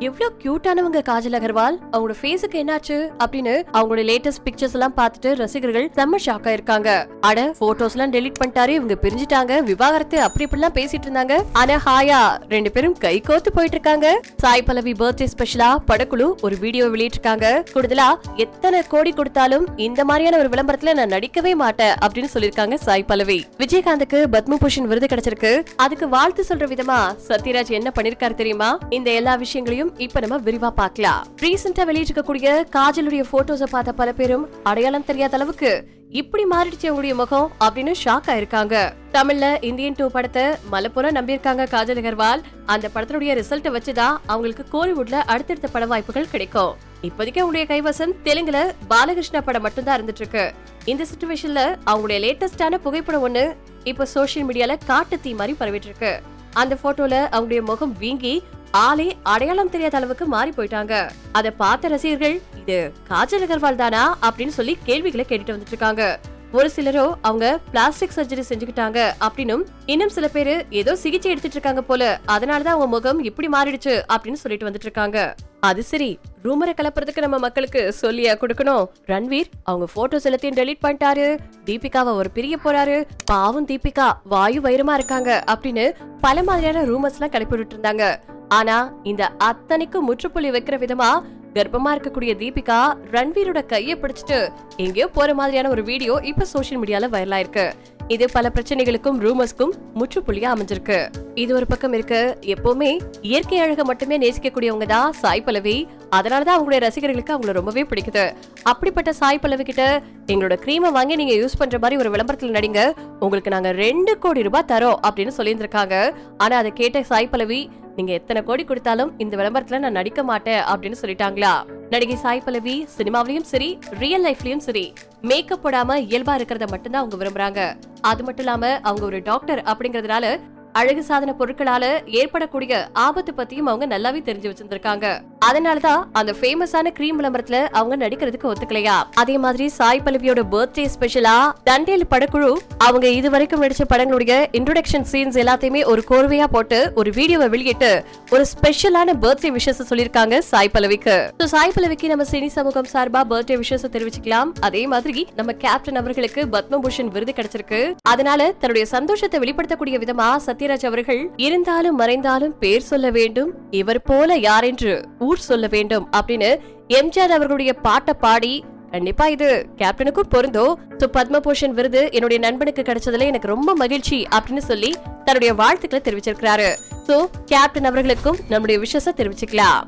எவ்வளவு கியூட்டானவங்க காஜல் அகர்வால்? அவங்களோட ஃபேஸுக்கு என்னாச்சு? அப்படின்னு அவங்களோட லேட்டஸ்ட் பிக்சர்ஸ் எல்லாம் பார்த்துட்டு ரசிகர்கள் செம்ம ஷாக் ஆயிருக்காங்க. அட போட்டோஸ் எல்லாம் டெலீட் பண்ணிட்டாரு இவங்க பிரிஞ்சுட்டாங்க விவாகரத்து அப்படி இப்படிலாம் பேசிட்டு இருந்தாங்க. ஆனா ஹாயா ரெண்டு பேரும் கை கோத்து போயிட்டு இருக்காங்க. சாய் பல்லவி பர்த்டே ஸ்பெஷலா படக்குழு ஒரு வீடியோ வெளியிட்டிருக்காங்க. கூடுதலா எத்தனை கோடி கொடுத்தாலும் இந்த மாதிரியான ஒரு விளம்பரத்துல நான் நடிக்கவே மாட்டேன் அப்படின்னு சொல்லிருக்காங்க சாய் பல்லவி. விஜயகாந்துக்கு பத்மபூஷன் விருது கிடைச்சிருக்கு. அதுக்கு வாழ்த்து சொல்ற விதமா சத்யராஜ் என்ன பண்ணிருக்காரு தெரியுமா? இந்த எல்லா விஷயங்களையும் இப்ப நம்ம விரிவா பார்க்கலாம். ரீசெண்டா வெளியிட்டிருக்கக்கூடிய காஜலுடைய போட்டோஸ பார்த்த பல பேரும் அடையாளம் தெரியாத அளவுக்கு இப்படி மாறிடுச்சு அவங்களுடைய முகம் அப்படின்னு ஷாக் ஆயிருக்காங்க. தமிழ்ல இந்தியன் டூ படத்தை மலப்புறம் நம்பியிருக்காங்க காஜல் அகர்வால். அந்த படத்தினுடைய ரிசல்ட்டை வச்சுதான் அவங்களுக்கு கோலிவுட்ல அடுத்தடுத்த பட வாய்ப்புகள் கிடைக்கும். இப்போதைக்கு அவங்களுடைய கைவசம் தெலுங்குல பாலகிருஷ்ணா படம் மட்டும்தான் இருந்துட்டு இருக்கு இந்த சுச்சுவேஷன்ல அவங்களுடைய லேட்டஸ்டான புகைப்படம் ஒண்ணு இப்ப சோசியல் மீடியால காட்டு தீ மாதிரி பரவிட்டு இருக்கு அந்த போட்டோல அவங்களுடைய முகம் வீங்கி ஆளே அடையாளம் தெரியாத அளவுக்கு மாறி போயிட்டாங்க. அதை பார்த்த ரசிகர்கள் இது காஜல் அகர்வால் தானா? அப்படின்னு சொல்லி கேள்விகளை கேட்டுட்டு வந்துட்டு இருக்காங்க. ஒரு சிலரோ அவங்க பிளாஸ்டிக் சர்ஜரி செஞ்சுக்கிட்டாங்க அப்படின்னும் இன்னும் சில பேரு ஏதோ சிகிச்சை எடுத்துட்டு இருக்காங்க போல. அதனாலதான் அவங்க முகம் இப்படி மாறிடுச்சு அப்படின்னு சொல்லிட்டு வந்துட்டு இருக்காங்க. அது சரி ரூமரை கலப்புறதுக்கு நம்ம மக்களுக்கு சொல்லியா கொடுக்கணும். ரன்வீர் அவங்க போட்டோஸ் எல்லாத்தையும் டெலீட் பண்ணிட்டாரு. தீபிகாவை ஒரு பிரிய போறாரு. பாவம் தீபிகா வாயு வைரமா இருக்காங்க அப்படின்னு பல மாதிரியான ரூமர்ஸ் எல்லாம் கிளப்பி விட்டு இருந்தாங்க. ஆனா இந்த அத்தனைக்கும் முற்றுப்புள்ளி வைக்கிற விதமா கர்ப்பமா இருக்கக்கூடிய தீபிகா ரன்வீரோட கைய பிடிச்சிட்டு எங்கேயோ போற மாதிரியான ஒரு வீடியோ இப்ப சோஷியல் மீடியால வைரல் ஆயிருக்கு இது பல பிரச்சனைகளுக்கும் ரூமர்ஸ்க்கும் முற்றுப்புள்ளியா அமைஞ்சிருக்கு. இது ஒரு பக்கம் இருக்கு. எப்பவுமே இயற்கை அழக மட்டுமே நேசிக்கக்கூடியவங்க தான் சாய் பல்லவி. அதனாலதான் அவங்களுடைய ரசிகர்களுக்கு அவங்கள ரொம்பவே பிடிக்குது. அப்படிப்பட்ட சாய் பல்லவி கிட்ட எங்களோட கிரீமை வாங்கி நீங்க யூஸ் பண்ற மாதிரி ஒரு விளம்பரத்துல நடிங்க. உங்களுக்கு நாங்க ரெண்டு கோடி ரூபாய் தரோம் அப்படின்னு சொல்லியிருந்திருக்காங்க. ஆனா அதை கேட்ட சாய் பல்லவி நீங்க எத்தனை கோடி கொடுத்தாலும் இந்த விளம்பரத்துல நான் நடிக்க மாட்டேன் அப்படின்னு சொல்லிட்டாங்களா? நடிகை சாய் பல்லவி சினிமாவிலயும் சரி ரியல் லைஃப்லயும் சரி மேக்கப் போடாம இயல்பா இருக்கிறத மட்டும்தான் அவங்க விரும்புறாங்க. அது மட்டும் இல்லாம அவங்க ஒரு டாக்டர் அப்படிங்கறதுனால அழகு சாதன பொருட்களால ஏற்படக்கூடிய ஆபத்து பத்தியும் அவங்க நல்லாவே தெரிஞ்சு வச்சிருந்திருக்காங்க. அதனாலதான் அந்த ஃபேமஸான கிரீம் விளம்பரத்துல அவங்க நடிக்கிறதுக்கு ஒத்துக்கலையா? அதே மாதிரி சாய் பல்லவியோட பர்த்டே ஸ்பெஷலா தண்டேல் படக்குழு அவங்க இது வரைக்கும் நடிச்ச படங்களுடைய இன்ட்ரோடக்ஷன் சீன்ஸ் எல்லாத்தையுமே ஒரு கோர்வையா போட்டு ஒரு வீடியோவை வெளியிட்டு ஒரு ஸ்பெஷலான பர்த்டே விஷஸ் சொல்லிருக்காங்க சாய் பல்லவிக்கு. சாய் பல்லவிக்கு நம்ம சினி சமூகம் சார்பா பர்த்டே விஷஸ் தெரிவிச்சுக்கலாம். அதே மாதிரி நம்ம கேப்டன் அவர்களுக்கு பத்மபூஷன் விருது கிடைச்சிருக்கு. அதனால தன்னுடைய சந்தோஷத்தை வெளிப்படுத்தக்கூடிய விதமா சத்யராஜ் அவர்கள் இருந்தாலும் மறைந்தாலும் பேர் சொல்ல வேண்டும் இவர் போல யாரென்று ஊர் சொல்ல வேண்டும் அப்படின்னு எம்ஜிஆர் அவர்களுடைய பாட்டை பாடி கண்டிப்பா இது கேப்டனுக்கும் பொருந்தும். சோ பத்மபூஷன் விருது என்னுடைய நண்பனுக்கு கிடைச்சதுல எனக்கு ரொம்ப மகிழ்ச்சி அப்படின்னு சொல்லி தன்னுடைய வாழ்த்துக்களை தெரிவிச்சிருக்கிறாரு. சோ கேப்டன் அவர்களுக்கும் நம்முடைய விஷயத்தை தெரிவிச்சுக்கலாம்.